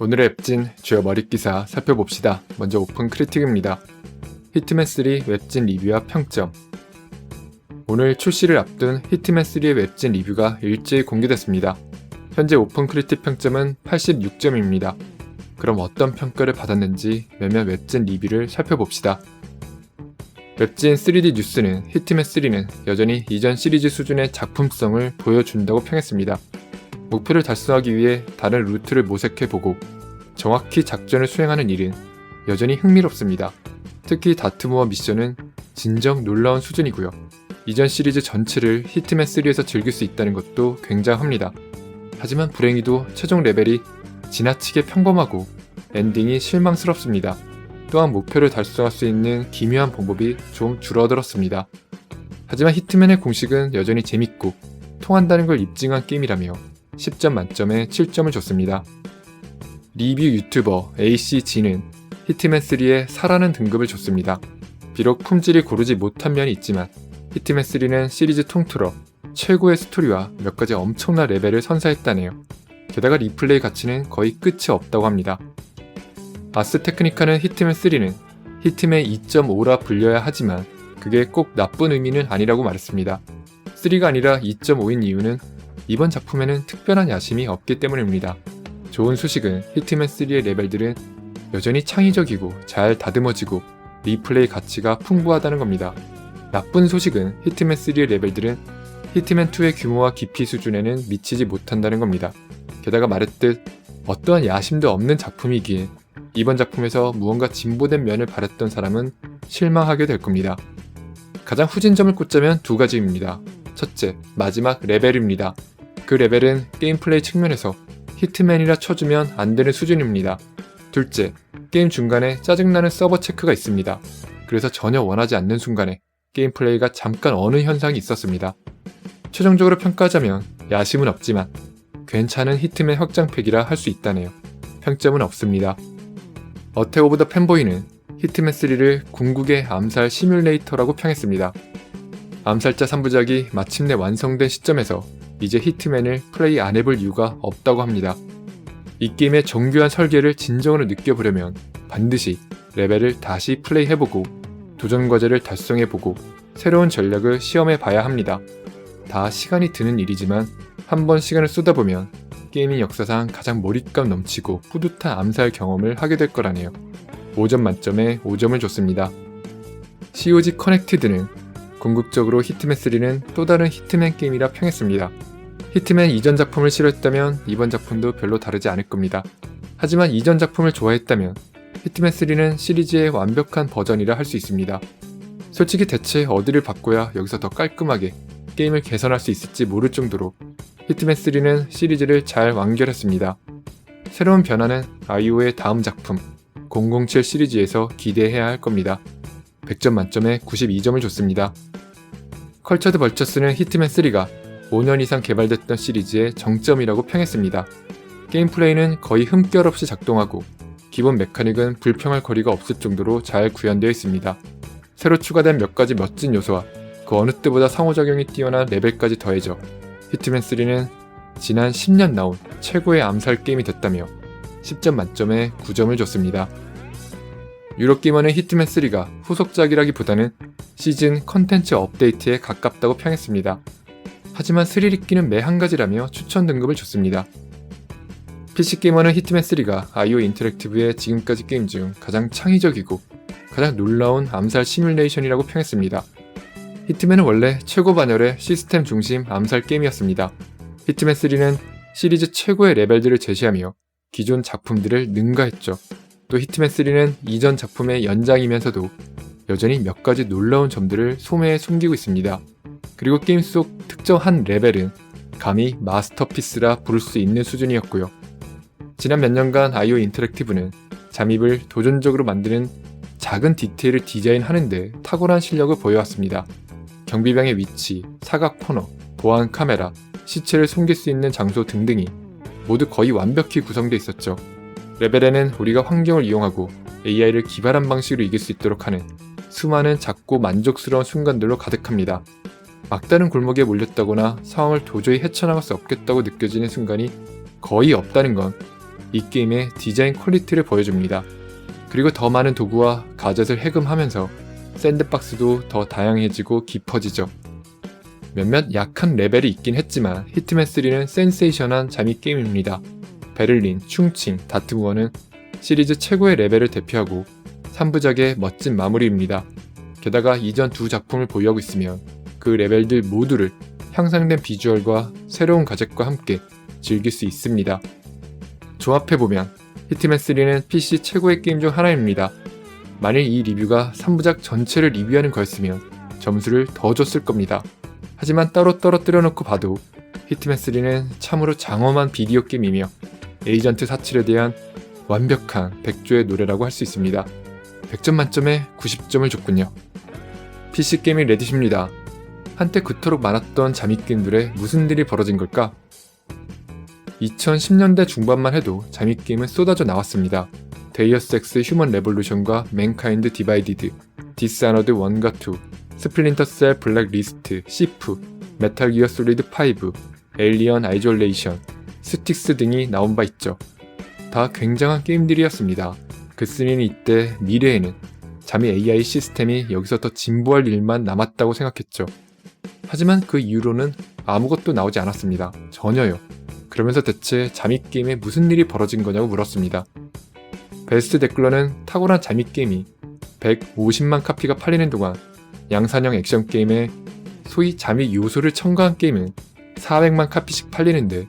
오늘의 웹진 주요 머릿 기사 살펴봅시다. 먼저 오픈 크리틱입니다. 히트맨3 웹진 리뷰와 평점 오늘 출시를 앞둔 히트맨3의 웹진 리뷰가 일제히 공개됐습니다. 현재 오픈 크리틱 평점은 86점입니다. 그럼 어떤 평가를 받았는지 몇몇 웹진 리뷰를 살펴봅시다. 웹진 3D 뉴스는 히트맨3는 여전히 이전 시리즈 수준의 작품성을 보여준다고 평했습니다. 목표를 달성하기 위해 다른 루트를 모색해 보고 정확히 작전을 수행하는 일은 여전히 흥미롭습니다. 특히 다트모어 미션은 진정 놀라운 수준이고요. 이전 시리즈 전체를 히트맨 3에서 즐길 수 있다는 것도 굉장합니다. 하지만 불행히도 최종 레벨이 지나치게 평범하고 엔딩이 실망스럽습니다. 또한 목표를 달성할 수 있는 기묘한 방법이 좀 줄어들었습니다. 하지만 히트맨의 공식은 여전히 재밌고 통한다는 걸 입증한 게임이라며 10점 만점에 7점을 줬습니다. 리뷰 유튜버 ACG는 히트맨3에 사라는 등급을 줬습니다. 비록 품질이 고르지 못한 면이 있지만 히트맨3는 시리즈 통틀어 최고의 스토리와 몇 가지 엄청난 레벨을 선사했다네요. 게다가 리플레이 가치는 거의 끝이 없다고 합니다. 아스 테크니카는 히트맨3는 히트맨 2.5라 불려야 하지만 그게 꼭 나쁜 의미는 아니라고 말했습니다. 3가 아니라 2.5인 이유는 이번 작품에는 특별한 야심이 없기 때문입니다. 좋은 소식은 히트맨3의 레벨들은 여전히 창의적이고 잘 다듬어지고 리플레이 가치가 풍부하다는 겁니다. 나쁜 소식은 히트맨3의 레벨들은 히트맨2의 규모와 깊이 수준에는 미치지 못한다는 겁니다. 게다가 말했듯 어떠한 야심도 없는 작품이기에 이번 작품에서 무언가 진보된 면을 바랬던 사람은 실망하게 될 겁니다. 가장 후진점을 꽂자면 두 가지입니다. 첫째, 마지막 레벨입니다. 그 레벨은 게임 플레이 측면에서 히트맨이라 쳐주면 안 되는 수준입니다. 둘째, 게임 중간에 짜증나는 서버 체크가 있습니다. 그래서 전혀 원하지 않는 순간에 게임 플레이가 잠깐 어느 현상이 있었습니다. 최종적으로 평가하자면 야심은 없지만 괜찮은 히트맨 확장팩이라 할 수 있다네요. 평점은 없습니다. 더 팬보이는 히트맨 3를 궁극의 암살 시뮬레이터라고 평했습니다. 암살자 3부작이 마침내 완성된 시점에서 이제 히트맨을 플레이 안 해볼 이유가 없다고 합니다. 이 게임의 정교한 설계를 진정으로 느껴보려면 반드시 레벨을 다시 플레이해보고 도전 과제를 달성해보고 새로운 전략을 시험해봐야 합니다. 다 시간이 드는 일이지만 한 번 시간을 쏟아보면 게이밍 역사상 가장 몰입감 넘치고 뿌듯한 암살 경험을 하게 될 거라네요. 5점 만점에 5점을 줬습니다. COG 커넥티드는 궁극적으로 히트맨 3는 또 다른 히트맨 게임이라 평했습니다. 히트맨 이전 작품을 싫어했다면 이번 작품도 별로 다르지 않을 겁니다. 하지만 이전 작품을 좋아했다면 히트맨 3는 시리즈의 완벽한 버전이라 할 수 있습니다. 솔직히 대체 어디를 바꿔야 여기서 더 깔끔하게 게임을 개선할 수 있을지 모를 정도로 히트맨 3는 시리즈를 잘 완결했습니다. 새로운 변화는 아이오의 다음 작품 007 시리즈에서 기대해야 할 겁니다. 100점 만점에 92점을 줬습니다. 컬처드 벌처스는 히트맨 3가 5년 이상 개발됐던 시리즈의 정점이라고 평했습니다. 게임 플레이는 거의 흠결 없이 작동하고 기본 메카닉은 불평할 거리가 없을 정도로 잘 구현되어 있습니다. 새로 추가된 몇 가지 멋진 요소와 그 어느 때보다 상호작용이 뛰어난 레벨까지 더해져 히트맨 3는 지난 10년 나온 최고의 암살 게임이 됐다며 10점 만점에 9점을 줬습니다. 유로게이머는 히트맨 3가 후속작이라기보다는 시즌 컨텐츠 업데이트에 가깝다고 평했습니다. 하지만 스릴 있기는 매 한 가지라며 추천 등급을 줬습니다. PC게이머는 히트맨 3가 IO 인터랙티브의 지금까지 게임 중 가장 창의적이고 가장 놀라운 암살 시뮬레이션이라고 평했습니다. 히트맨은 원래 최고 반열의 시스템 중심 암살 게임이었습니다. 히트맨 3는 시리즈 최고의 레벨들을 제시하며 기존 작품들을 능가했죠. 또 히트맨 3는 이전 작품의 연장이면서도 여전히 몇 가지 놀라운 점들을 소매에 숨기고 있습니다. 그리고 게임 속 특정 한 레벨은 감히 마스터피스라 부를 수 있는 수준이었고요. 지난 몇 년간 아이오 인터랙티브는 잠입을 도전적으로 만드는 작은 디테일을 디자인하는데 탁월한 실력을 보여왔습니다. 경비병의 위치, 사각 코너, 보안 카메라, 시체를 숨길 수 있는 장소 등등이 모두 거의 완벽히 구성되어 있었죠. 레벨에는 우리가 환경을 이용하고 AI를 기발한 방식으로 이길 수 있도록 하는 수많은 작고 만족스러운 순간들로 가득합니다. 막다른 골목에 몰렸다거나 상황을 도저히 헤쳐나갈 수 없겠다고 느껴지는 순간이 거의 없다는 건 이 게임의 디자인 퀄리티를 보여줍니다. 그리고 더 많은 도구와 가젯을 해금하면서 샌드박스도 더 다양해지고 깊어지죠. 몇몇 약한 레벨이 있긴 했지만 히트맨 3는 센세이션한 잠입 게임입니다. 베를린, 충칭, 다트무어는 시리즈 최고의 레벨을 대표하고 3부작의 멋진 마무리입니다. 게다가 이전 두 작품을 보유하고 있으면 그 레벨들 모두를 향상된 비주얼과 새로운 가젯과 함께 즐길 수 있습니다. 조합해보면 히트맨3는 PC 최고의 게임 중 하나입니다. 만일 이 리뷰가 3부작 전체를 리뷰하는 거였으면 점수를 더 줬을 겁니다. 하지만 따로 떨어뜨려 놓고 봐도 히트맨3는 참으로 장엄한 비디오 게임이며 에이전트 47에 대한 완벽한 백조의 노래라고 할 수 있습니다. 100점 만점에 90점을 줬군요. PC 게이밍 레딧입니다. 한때 그토록 많았던 잠입 게임들에 무슨 일이 벌어진 걸까? 2010년대 중반만 해도 잠입 게임은 쏟아져 나왔습니다. 데이어스 엑스 휴먼 레볼루션과 맨카인드 디바이디드, 디스아너드 1과 2, 스플린터 셀 블랙 리스트, 시프, 메탈 기어 솔리드 5, 에일리언 아이졸레이션, 스틱스 등이 나온 바 있죠. 다 굉장한 게임들이었습니다. 그쓰니는 이때 미래에는 잠이 AI 시스템이 여기서 더 진보할 일만 남았다고 생각했죠. 하지만 그 이후로는 아무것도 나오지 않았습니다. 전혀요. 그러면서 대체 잠입 게임에 무슨 일이 벌어진 거냐고 물었습니다. 베스트 댓글러는 탁월한 잠입 게임이 150만 카피가 팔리는 동안 양산형 액션 게임에 소위 잠입 요소를 첨가한 게임은 400만 카피씩 팔리는데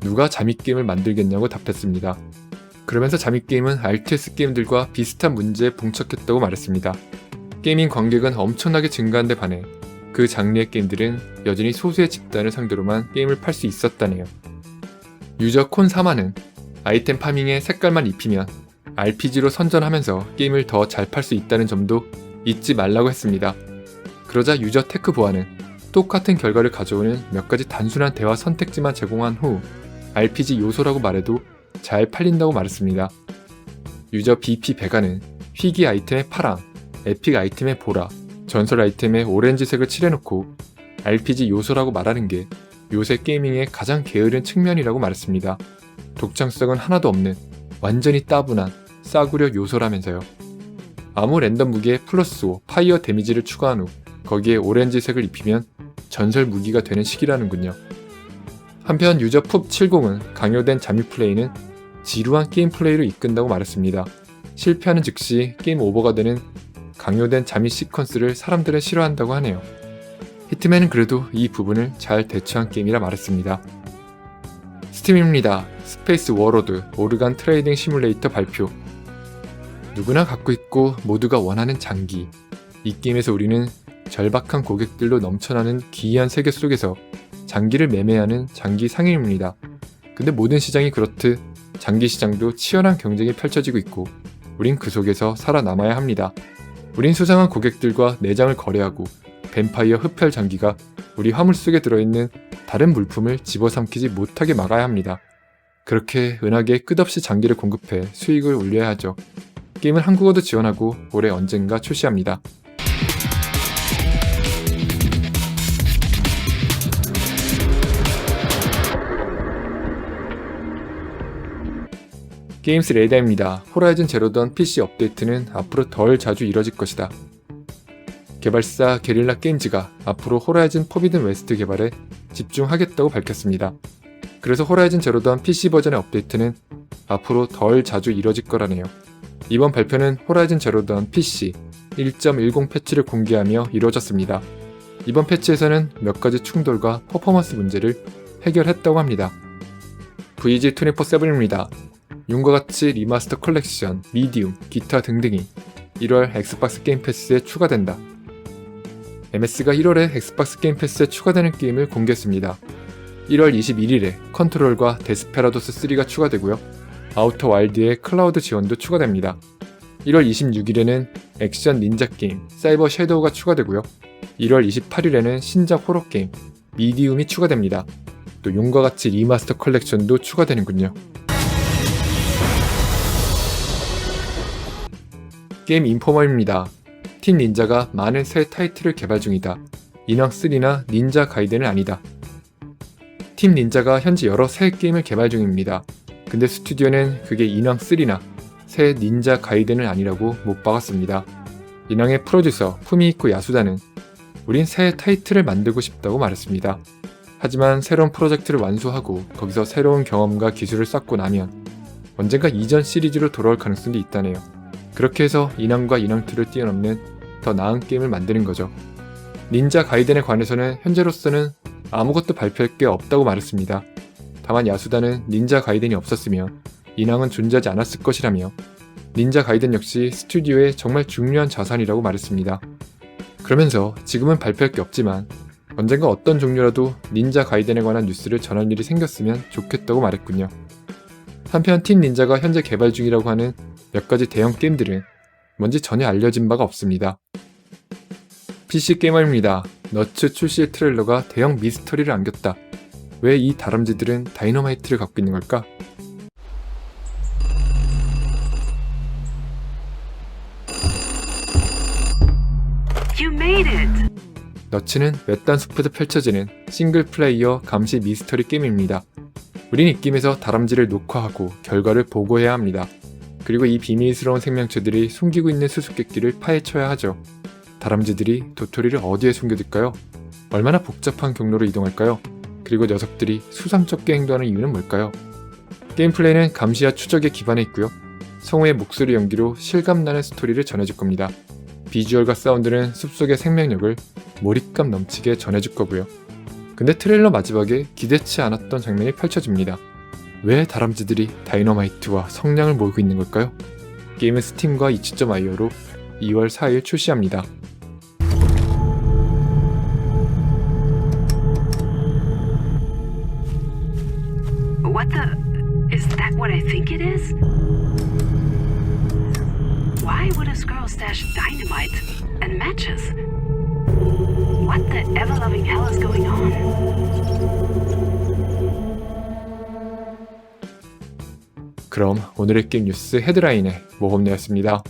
누가 잠입 게임을 만들겠냐고 답했습니다. 그러면서 잠입 게임은 RTS 게임들과 비슷한 문제에 봉착했다고 말했습니다. 게이밍 관객은 엄청나게 증가한 데 반해 그 장르의 게임들은 여전히 소수의 집단을 상대로만 게임을 팔 수 있었다네요. 유저 콘 사마는 아이템 파밍에 색깔만 입히면 RPG로 선전하면서 게임을 더 잘 팔 수 있다는 점도 잊지 말라고 했습니다. 그러자 유저 테크 보아는 똑같은 결과를 가져오는 몇 가지 단순한 대화 선택지만 제공한 후 RPG 요소라고 말해도 잘 팔린다고 말했습니다. 유저 BP 베가는 희귀 아이템의 파랑, 에픽 아이템의 보라, 전설 아이템의 오렌지색을 칠해놓고 RPG 요소라고 말하는 게 요새 게이밍의 가장 게으른 측면이라고 말했습니다. 독창성은 하나도 없는 완전히 따분한 싸구려 요소라면서요. 아무 랜덤 무기에 플러스 5 파이어 데미지를 추가한 후 거기에 오렌지색을 입히면 전설 무기가 되는 시기라는군요. 한편 유저 풉70은 강요된 잠입 플레이는 지루한 게임 플레이로 이끈다고 말했습니다. 실패하는 즉시 게임 오버가 되는 강요된 잠입 시퀀스를 사람들은 싫어한다고 하네요. 히트맨은 그래도 이 부분을 잘 대처한 게임이라 말했습니다. 스팀입니다. 스페이스 워로드 오르간 트레이딩 시뮬레이터 발표. 누구나 갖고 있고 모두가 원하는 장기. 이 게임에서 우리는 절박한 고객들로 넘쳐나는 기이한 세계 속에서 장기를 매매하는 장기 상인입니다. 근데 모든 시장이 그렇듯 장기 시장도 치열한 경쟁이 펼쳐지고 있고 우린 그 속에서 살아남아야 합니다. 우린 수상한 고객들과 내장을 거래하고 뱀파이어 흡혈 장기가 우리 화물 속에 들어있는 다른 물품을 집어삼키지 못하게 막아야 합니다. 그렇게 은하계 끝없이 장기를 공급해 수익을 올려야 하죠. 게임은 한국어도 지원하고 올해 언젠가 출시합니다. 게임스 레이더입니다. 호라이즌 제로던 PC 업데이트는 앞으로 덜 자주 이뤄질 것이다. 개발사 게릴라 게임즈가 앞으로 호라이즌 포비든 웨스트 개발에 집중하겠다고 밝혔습니다. 그래서 호라이즌 제로던 PC 버전의 업데이트는 앞으로 덜 자주 이뤄질 거라네요. 이번 발표는 호라이즌 제로던 PC 1.10 패치를 공개하며 이루어졌습니다. 이번 패치에서는 몇 가지 충돌과 퍼포먼스 문제를 해결했다고 합니다. VG247입니다. 윤과 같이 리마스터 컬렉션, 미디움, 기타 등등이 1월 엑스박스 게임 패스에 추가된다. MS가 1월에 엑스박스 게임 패스에 추가되는 게임을 공개했습니다. 1월 21일에 컨트롤과 데스페라도스 3가 추가되고요. 아우터 와일드의 클라우드 지원도 추가됩니다. 1월 26일에는 액션 닌자 게임 사이버 섀도우가 추가되고요. 1월 28일에는 신작 호러 게임 미디움이 추가됩니다. 또 용과 같이 리마스터 컬렉션도 추가되는군요. 게임 인포머입니다. 팀 닌자가 많은 새 타이틀을 개발 중이다. 인왕3나 닌자 가이드는 아니다. 팀 닌자가 현재 여러 새 게임을 개발 중입니다. 근데 스튜디오는 그게 인왕3나 새 닌자 가이덴은 아니라고 못 박았습니다. 인왕의 프로듀서 푸미히코 야수다는 우린 새 타이틀을 만들고 싶다고 말했습니다. 하지만 새로운 프로젝트를 완수하고 거기서 새로운 경험과 기술을 쌓고 나면 언젠가 이전 시리즈로 돌아올 가능성이 있다네요. 그렇게 해서 인왕과 인왕2를 뛰어넘는 더 나은 게임을 만드는 거죠. 닌자 가이덴에 관해서는 현재로서는 아무것도 발표할 게 없다고 말했습니다. 다만 야수다는 닌자 가이덴이 없었으면 인왕은 존재하지 않았을 것이라며 닌자 가이덴 역시 스튜디오의 정말 중요한 자산이라고 말했습니다. 그러면서 지금은 발표할 게 없지만 언젠가 어떤 종류라도 닌자 가이덴에 관한 뉴스를 전할 일이 생겼으면 좋겠다고 말했군요. 한편 팀 닌자가 현재 개발 중이라고 하는 몇 가지 대형 게임들은 뭔지 전혀 알려진 바가 없습니다. PC 게이머입니다. 너츠 출시의 트레일러가 대형 미스터리를 안겼다. 왜 이 다람쥐들은 다이너마이트를 갖고 있는 걸까? 너츠는 외딴 숲에서 펼쳐지는 싱글 플레이어 감시 미스터리 게임입니다. 우린 이 게임에서 다람쥐를 녹화하고 결과를 보고해야 합니다. 그리고 이 비밀스러운 생명체들이 숨기고 있는 수수께끼를 파헤쳐야 하죠. 다람쥐들이 도토리를 어디에 숨겨둘까요? 얼마나 복잡한 경로로 이동할까요? 그리고 녀석들이 수상쩍게 행동하는 이유는 뭘까요? 게임 플레이는 감시와 추적에 기반해 있고요. 성우의 목소리 연기로 실감나는 스토리를 전해줄 겁니다. 비주얼과 사운드는 숲속의 생명력을 몰입감 넘치게 전해줄 거고요. 근데 트레일러 마지막에 기대치 않았던 장면이 펼쳐집니다. 왜 다람쥐들이 다이너마이트와 성냥을 모으고 있는 걸까요? 게임은 스팀과 이치.io로 2월 4일 출시합니다. 그럼 오늘의 게임 뉴스 헤드라인의 모험내였습니다.